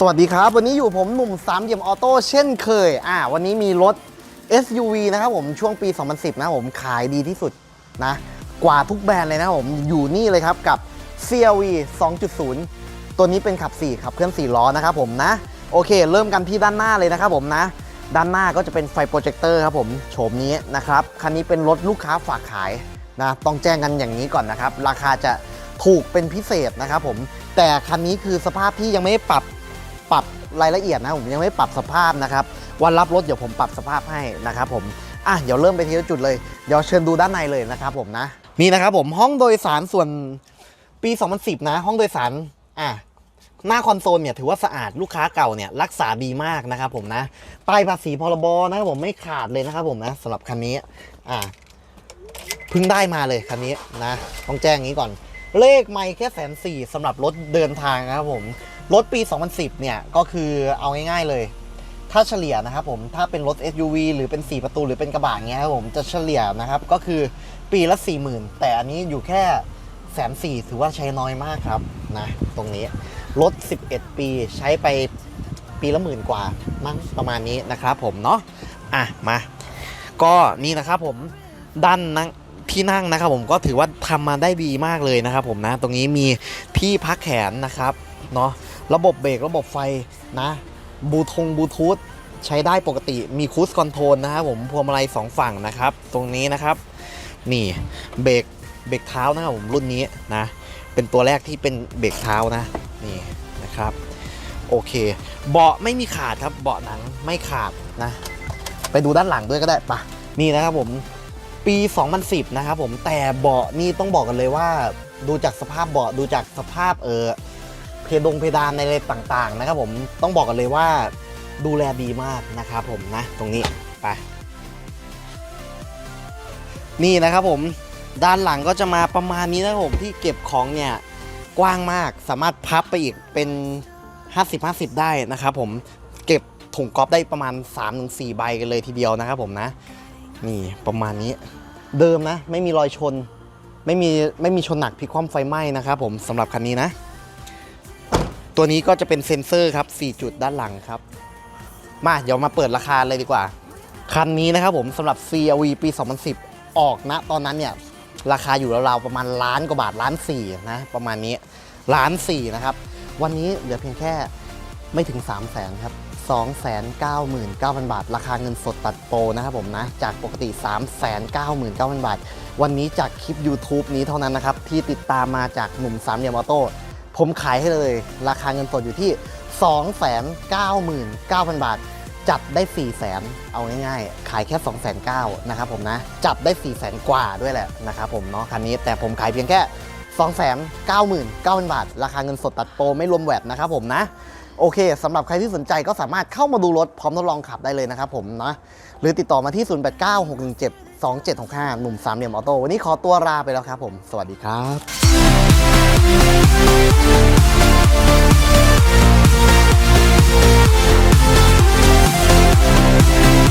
สวัสดีครับ วันนี้อยู่ผมหนุ่มสามเหลี่ยมออโต้เช่นเคย อ่า วันนี้มีรถ SUV นะครับผมช่วงปี 2010 นะผมขายดีที่สุดนะ กว่าทุกแบรนด์เลยนะผมอยู่นี่เลยครับกับ CRV 2.0 ตัวนี้เป็นขับ 4 ขับเคลื่อน 4 ล้อนะครับผมนะ โอเค เริ่มกันที่ด้านหน้าเลยนะครับผมนะ ด้านหน้าก็จะเป็นไฟโปรเจคเตอร์ครับผมโฉมนี้นะครับ คันนี้เป็นรถลูกค้าฝากขายนะต้องแจ้งกันอย่างนี้ก่อนนะครับ ราคาจะถูกเป็นพิเศษนะครับผมแต่คันนี้คือสภาพที่ยังไม่ได้ปรับ ปรับรายละเอียดนะผมยังไม่ปรับสภาพนะครับวันรับรถเดี๋ยวผมปรับสภาพให้นะครับผมอะเดี๋ยวเริ่มไปทีละจุดเลยเดี๋ยวเชิญดูด้านในเลยนะครับผมนะนี่นะครับผมห้องโดยสารส่วนปี 2010 นะ ห้องโดยสารอะหน้าคอนโซลเนี่ยถือว่าสะอาดลูกค้าเก่าเนี่ยรักษาดีมากนะครับผมนะป้ายภาษีพรบนะครับผมไม่ขาดเลยนะครับผมนะสำหรับคันนี้อะเพิ่งได้มาเลยคันนี้นะต้องแจ้งงนี้ก่อน เลขไม่แค่แสนสี่สำหรับรถเดินทางนะครับผม รถปี 2010 เนี่ย ก็คือเอาง่ายๆเลย ถ้าเฉลี่ยนะครับผม ถ้าเป็นรถ SUV หรือเป็น 4 ประตูหรือเป็นกระบะเงี้ยครับผม จะเฉลี่ยนะครับ ก็คือปีละ 40,000 แต่อันนี้อยู่แค่แสนสี่ถือว่าใช้น้อยมากครับนะ ตรงนี้ รถ 11 ปีใช้ไปปีละหมื่นกว่ามั้งประมาณนี้นะครับผมเนาะ อะ มา ก็นี่นะครับผมด้านนั่งที่นั่งนะครับผมก็ถือว่าทำมาได้ดีมากเลยนะครับผมนะ ตรงนี้มีที่พักแขนนะครับเนาะ ระบบเบรกระบบไฟนะบลูทงบลูทูธใช้ได้ปกติมีคูสคอนโทรลนะครับผมพวงมาลัยสองฝั่งนะครับ ตรงนี้นะครับ นี่เบรกเบรกเท้านะครับผมรุ่นนี้นะ เป็นตัวแรกที่เป็นเบรกเท้านะนี่นะครับ โอเค เบาะไม่มีขาดครับเบาะหนังไม่ขาดนะ ไปดูด้านหลังด้วยก็ได้ปะนี่นะครับผมปี 2010 นะครับผมแต่เบาะนี่ต้องบอกกันเลยว่า ดูจากสภาพเบาะดูจากสภาพเออ เพดงเพดานในอะไรต่างๆนะครับผมต้องบอกกันเลยว่าดูแลดีมากนะครับผมนะตรงนี้ไปนี่นะครับผมด้านหลังก็จะมาประมาณนี้นะครับผมที่เก็บของเนี่ยกว้างมากสามารถพับไปอีกเป็น 50-50 ได้นะครับผมเก็บถุงกอล์ฟได้ประมาณ 3-4 ใบกันเลยทีเดียวนะครับผมนะ นี่ประมาณนี้ เดิมนะ ไม่มีรอยชน ไม่มีไม่มีชนหนักพลิกคว่ำไฟไหม้นะครับผมสำหรับคันนี้นะ ตัวนี้ก็จะเป็นเซ็นเซอร์ครับ 4 จุดด้านหลังครับ มาเดี๋ยวมาเปิดราคาเลยดีกว่า คันนี้นะครับผมสำหรับ CRV ปี 2010 ออกนะตอนนั้นเนี่ย ราคาอยู่ราวๆประมาณล้านกว่าบาทล้านสี่นะประมาณนี้ล้านสี่นะครับ วันนี้เหลือเพียงแค่ไม่ถึง 3 0 0แสนครับ299,000 บาท ราคาเงินสดตัดโปรนะครับผมนะ จากปกติ 399,000 บาท วันนี้จากคลิป YouTube นี้เท่านั้นนะครับ ที่ติดตามมาจากหนุ่มสามเหลี่ยมออโต้ ผมขายให้เลย ราคาเงินสดอยู่ที่ 299,000 บาท จัดได้ 4 0 0แสนเอาง่ายๆ ขายแค่ 2 9 0 0 0นะครับผมนะ จับได้ 4 0 0แสนกว่าด้วยแหละนะครับผมเนาะคันนี้แต่ผมขายเพียงแค่ 299,000 บาท ราคาเงินสดตัดโปรไม่รวมแวดนะครับผมนะโอเคสำหรับใครที่สนใจก็สามารถเข้ามาดูรถพร้อมทดลองขับได้เลยนะครับผมนะหรือติดต่อมาที่ 0896172765 หนุ่มสามเหลี่ยมออโต้วันนี้ขอตัวลาไปแล้วครับผม สวัสดีครับ